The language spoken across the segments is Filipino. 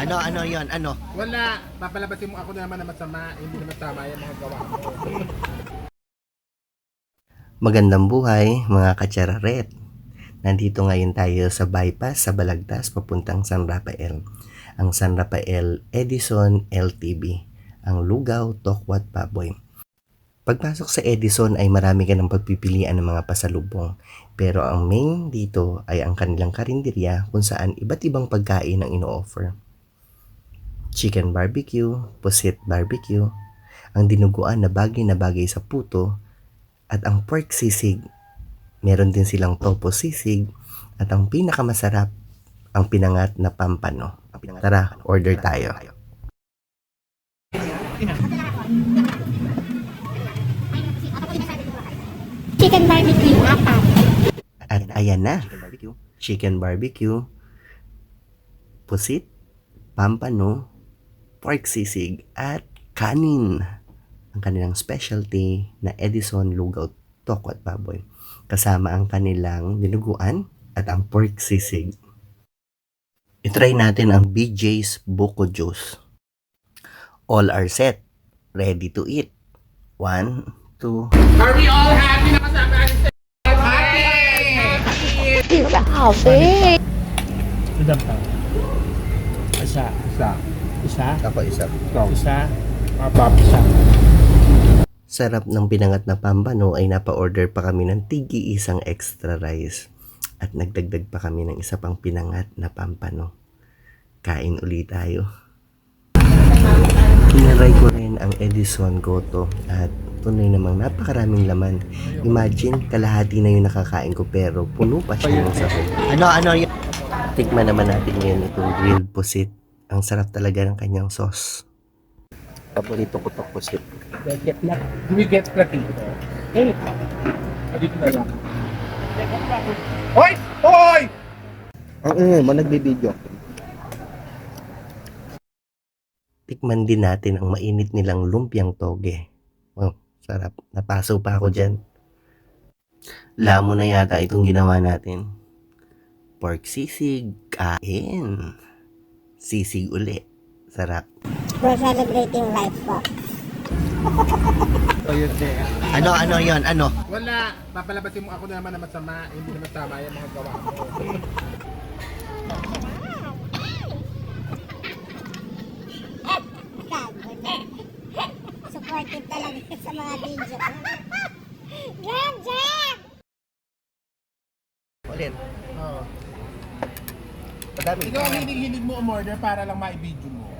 Ano, ano yon ano? Wala. Papalabasin mo ako na naman na masama. Hindi naman tama yung mga gawa ko. Magandang buhay, mga katsararet. Nandito ngayon tayo sa bypass sa Balagtas papuntang San Rafael. Ang San Rafael Edison LTB. Ang Lugaw, Tokwat, Baboy. Pagpasok sa Edison ay marami ka ng pagpipilian ng mga pasalubong. Pero ang main dito ay ang kanilang karinderya kung saan iba't ibang pagkain ang ino-offer. Chicken barbecue, pusit barbecue, ang dinuguan na bagay na bagay sa puto, at ang pork sisig. Meron din silang topo sisig at ang pinakamasarap, ang pinangat na pampano. Tara, order tayo. Chicken barbecue, apat. At ayan na, chicken barbecue, pusit, pampano, pork sisig, at kanin. Ang kanilang specialty na Edison Lugaw Toko at Baboy. Kasama ang kanilang dinuguan at ang pork sisig. Itry natin ang BJ's Buko Juice. All are set. Ready to eat. One, two, Are we all happy na kasama natin sa Happy! Madam pa. Isa. Isa. Isa. ako isa. Ikaw. Isa. Mapap. Isa. Sarap ng pinangat na pambano ay napa-order pa kami ng tigi isang extra rice. At nagdagdag pa kami ng isa pang pinangat na pampano. Kain ulit tayo. Tinaray ko rin ang Edison Goto at tunay namang napakaraming laman. Imagine, kalahati na yung nakakain ko pero puno pa siya ng sahog. Ano, ano yun? Tikman naman natin ngayon itong grilled pusit. Ang sarap talaga ng kanyang sauce. Paborito ko to pusit. Get luck. Do we get platito? Eh, Dito na lang. Hoy! Hoy! Ang ingay mo, nagbibideo. Tikman din natin ang mainit nilang lumpiang toge. Wow, sarap. Napaso pa ako dyan. Lamo na yata itong ginawa natin. Pork sisig, kain. Sisig uli. Sarap. We're celebrating life po. Ano, ano yon ano? Wala. Papalabasin mo ako na naman na masama. Hindi naman tama yung mga gawa ko. Supportive talaga sa mga video ko. Jam! Ulit. Oo. Madami. Ikaw ang hinig-hinig mo umorder para lang ma-video mo.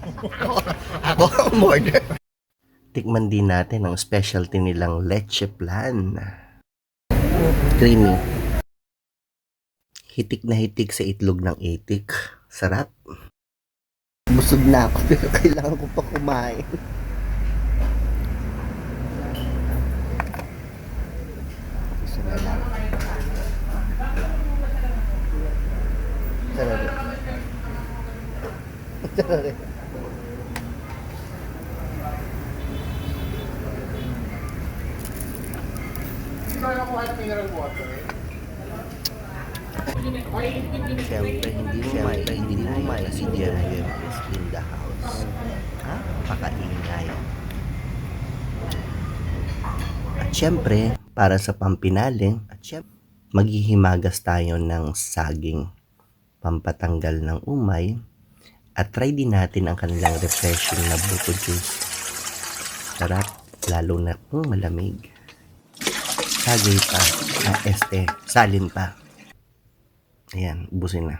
Ako ang order. Tikman din natin ang specialty nilang leche plan. Creamy. Hitik na hitik sa itlog ng itik. Sarap. Busog na ako pero kailangan ko pa kumain. Isa na lang. Sarap. Sarap. Kaya ko ng mineral water. Siyempre, hindi siyempre, hindi umay si Jerry is in the house. Ha? Pakaingay. At siyempre, para sa pampinali, at siyempre, maghihimagas tayo ng saging pampatanggal ng umay at try din natin ang kanilang refreshing na buko juice. Sarap, lalo na kung malamig. Sagay pa, ah, este, salin pa. Ayan, ubusin na.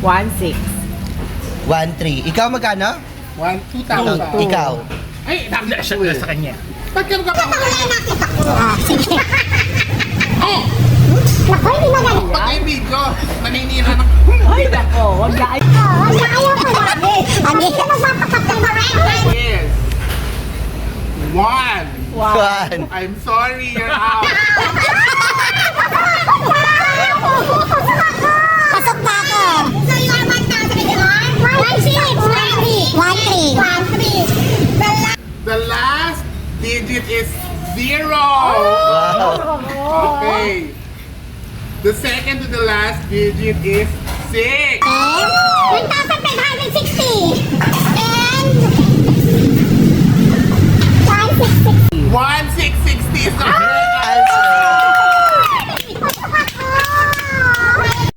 One six. 1-3. Ikaw magkano? One, two thousand. Ikaw. Ay, siya na sa kanya. Ba't ka ka Ako lang nakita ko. Ah, sige. Eh, naku, hindi magaling. Pag may video, naninira ng... Ay, nako. Wag na ay. Oo, oh, ayaw ko lagi. Hindi ka magpapakapal na rin. Yes. One. One. I'm sorry, you're out. Okay. The second to the last digit is six. And 1,560. And 166. One six sixty is the